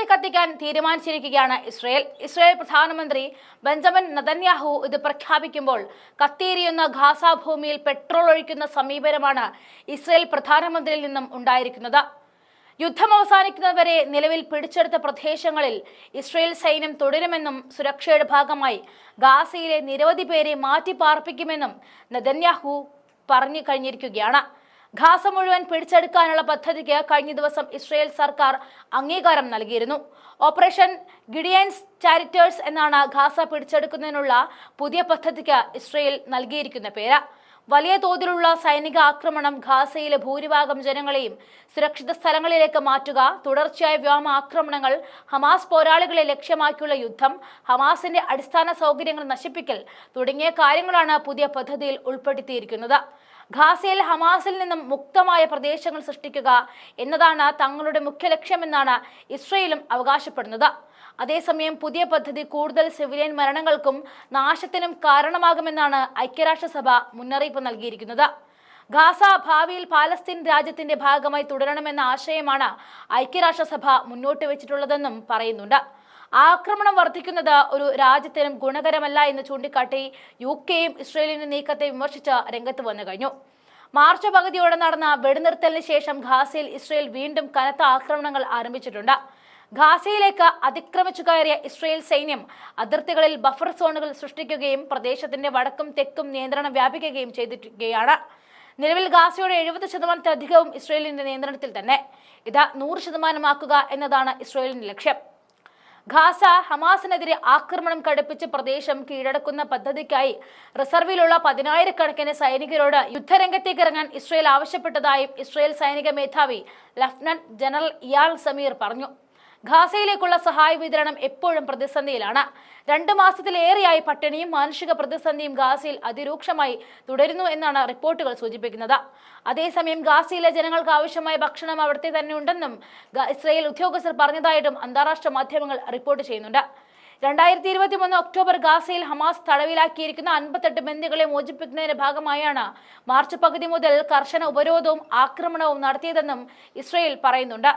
ഗാസയെ കത്തിക്കാൻ തീരുമാനിച്ചിരിക്കുകയാണ് Israel. Israel പ്രധാനമന്ത്രി ബെഞ്ചമിൻ നതന്യാഹു ഇത് പ്രഖ്യാപിക്കുമ്പോൾ കത്തിയെരിയുന്ന ഗാസ ഭൂമിയിൽ പെട്രോൾ ഒഴിക്കുന്ന സമീപനമാണ് ഇസ്രയേൽ പ്രധാനമന്ത്രിയിൽ നിന്നും ഉണ്ടായിരിക്കുന്നത്. യുദ്ധം അവസാനിക്കുന്നതുവരെ നിലവിൽ പിടിച്ചെടുത്ത പ്രദേശങ്ങളിൽ ഇസ്രയേൽ സൈന്യം തുടരുമെന്നും സുരക്ഷയുടെ ഭാഗമായി ഗാസയിലെ നിരവധി പേരെ മാറ്റിപ്പാർപ്പിക്കുമെന്നും നദന്യാഹു പറഞ്ഞു കഴിഞ്ഞിരിക്കുകയാണ്. ഗാസ മുഴുവൻ പിടിച്ചെടുക്കാനുള്ള പദ്ധതിക്ക് കഴിഞ്ഞ ദിവസം ഇസ്രയേൽ സർക്കാർ അംഗീകാരം നൽകിയിരുന്നു. ഓപ്പറേഷൻ ഗിഡിയൻസ് ചാരിറ്റേഴ്സ് എന്നാണ് ഖാസ പിടിച്ചെടുക്കുന്നതിനുള്ള പുതിയ പദ്ധതിക്ക് ഇസ്രയേൽ നൽകിയിരിക്കുന്ന പേര്. വലിയ തോതിലുള്ള സൈനിക ആക്രമണം ഖാസയിലെ ഭൂരിഭാഗം ജനങ്ങളെയും സുരക്ഷിത സ്ഥലങ്ങളിലേക്ക് മാറ്റുക തുടർച്ചയായ വ്യോമ ആക്രമണങ്ങൾ ഹമാസ് പോരാളികളെ ലക്ഷ്യമാക്കിയുള്ള യുദ്ധം ഹമാസിന്റെ അടിസ്ഥാന സൗകര്യങ്ങൾ നശിപ്പിക്കൽ തുടങ്ങിയ കാര്യങ്ങളാണ് പുതിയ പദ്ധതിയിൽ ഉൾപ്പെടുത്തിയിരിക്കുന്നത്. ഗാസയിൽ ഹമാസിൽ നിന്നും മുക്തമായ പ്രദേശങ്ങൾ സൃഷ്ടിക്കുക എന്നതാണ് തങ്ങളുടെ മുഖ്യ ലക്ഷ്യമെന്നാണ് ഇസ്രയേലും അവകാശപ്പെടുന്നത്. അതേസമയം പുതിയ പദ്ധതി കൂടുതൽ സിവിലിയൻ മരണങ്ങൾക്കും നാശത്തിനും കാരണമാകുമെന്നാണ് ഐക്യരാഷ്ട്രസഭ മുന്നറിയിപ്പ് നൽകിയിരിക്കുന്നത്. ഖാസ ഭാവിയിൽ പാലസ്തീൻ രാജ്യത്തിന്റെ ഭാഗമായി തുടരണമെന്ന ആശയമാണ് ഐക്യരാഷ്ട്രസഭ മുന്നോട്ട് വെച്ചിട്ടുള്ളതെന്നും പറയുന്നുണ്ട്. ആക്രമണം വർദ്ധിക്കുന്നത് ഒരു രാജ്യത്തിനും ഗുണകരമല്ല എന്ന് ചൂണ്ടിക്കാട്ടി യു കെയും ഇസ്രയേലിന്റെ നീക്കത്തെ വിമർശിച്ച് രംഗത്ത് വന്നു കഴിഞ്ഞു. മാർച്ച് പകുതിയോടെ നടന്ന വെടിനിർത്തലിന് ശേഷം ഖാസയിൽ ഇസ്രയേൽ വീണ്ടും കനത്ത ആക്രമണങ്ങൾ ആരംഭിച്ചിട്ടുണ്ട്. ഖാസയിലേക്ക് അതിക്രമിച്ചു കയറിയ ഇസ്രയേൽ സൈന്യം അതിർത്തികളിൽ ബഫർ സോണുകൾ സൃഷ്ടിക്കുകയും പ്രദേശത്തിന്റെ വടക്കും തെക്കും നിയന്ത്രണം വ്യാപിക്കുകയും ചെയ്തിരിക്കുകയാണ്. നിലവിൽ ഗാസയുടെ എഴുപത് ശതമാനത്തിലധികവും ഇസ്രയേലിന്റെ നിയന്ത്രണത്തിൽ തന്നെ. ഇത് നൂറ് ശതമാനമാക്കുക എന്നതാണ് ഇസ്രയേലിന്റെ ലക്ഷ്യം. ഗാസ ഹമാസിനെതിരെ ആക്രമണം കടുപ്പിച്ച് പ്രദേശം കീഴടക്കുന്ന പദ്ധതിക്കായി റിസർവിലുള്ള പതിനായിരക്കണക്കിന് സൈനികരോട് യുദ്ധരംഗത്തേക്ക് ഇറങ്ങാൻ ഇസ്രയേൽ ആവശ്യപ്പെട്ടതായും ഇസ്രയേൽ സൈനിക മേധാവി ലഫ്റ്റനന്റ് ജനറൽ ഇയാൾ സമീർ പറഞ്ഞു. ഗാസയിലേക്കുള്ള സഹായ വിതരണം എപ്പോഴും പ്രതിസന്ധിയിലാണ്. രണ്ട് മാസത്തിലേറെയായി പട്ടിണിയും മാനുഷിക പ്രതിസന്ധിയും ഗാസയിൽ അതിരൂക്ഷമായി തുടരുന്നു എന്നാണ് റിപ്പോർട്ടുകൾ സൂചിപ്പിക്കുന്നത്. അതേസമയം ഗാസയിലെ ജനങ്ങൾക്ക് ആവശ്യമായ ഭക്ഷണം അവിടുത്തെ തന്നെ ഉണ്ടെന്നും ഇസ്രയേൽ ഉദ്യോഗസ്ഥർ പറഞ്ഞതായിട്ടും അന്താരാഷ്ട്ര മാധ്യമങ്ങൾ റിപ്പോർട്ട് ചെയ്യുന്നുണ്ട്. രണ്ടായിരത്തി ഇരുപത്തി മൂന്ന് ഒക്ടോബർ ഗാസയിൽ ഹമാസ് തടവിലാക്കിയിരിക്കുന്ന അൻപത്തെട്ട് ബന്ദികളെ മോചിപ്പിക്കുന്നതിന്റെ ഭാഗമായാണ് മാർച്ച് പകുതി മുതൽ കർശന ഉപരോധവും ആക്രമണവും നടത്തിയതെന്നും ഇസ്രയേൽ പറയുന്നുണ്ട്.